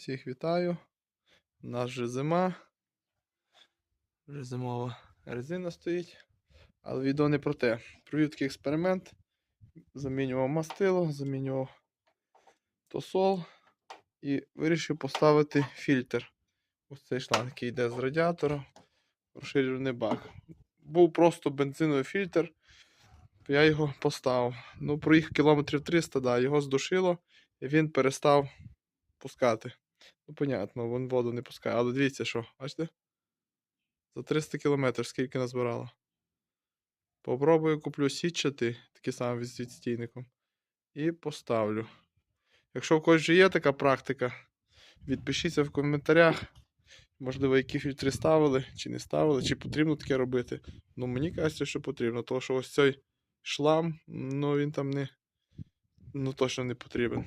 Всіх вітаю. У нас вже зима. Вже зимова резина стоїть. Але відео не про те. Провів такий експеримент. Замінював мастило, замінював тосол і вирішив поставити фільтр. Ось цей шланг, який йде з радіатора, розширюваний бак. Був просто бензиновий фільтр. Я його поставив. Ну, проїхав кілометрів 300, да, його здушило, і він перестав пускати. Ну, понятно, він воду не пускає. Але дивіться, що, бачите? За 300 кілометрів скільки назбирало. Попробую куплю сітчатий, такий самий з відстійником. І поставлю. Якщо в когось є така практика, відпишіться в коментарях. Можливо, які фільтри ставили, чи не ставили, чи потрібно таке робити. Ну, мені кажеться, що потрібно, тому що ось цей шлам, ну він там не. Ну, точно не потрібен.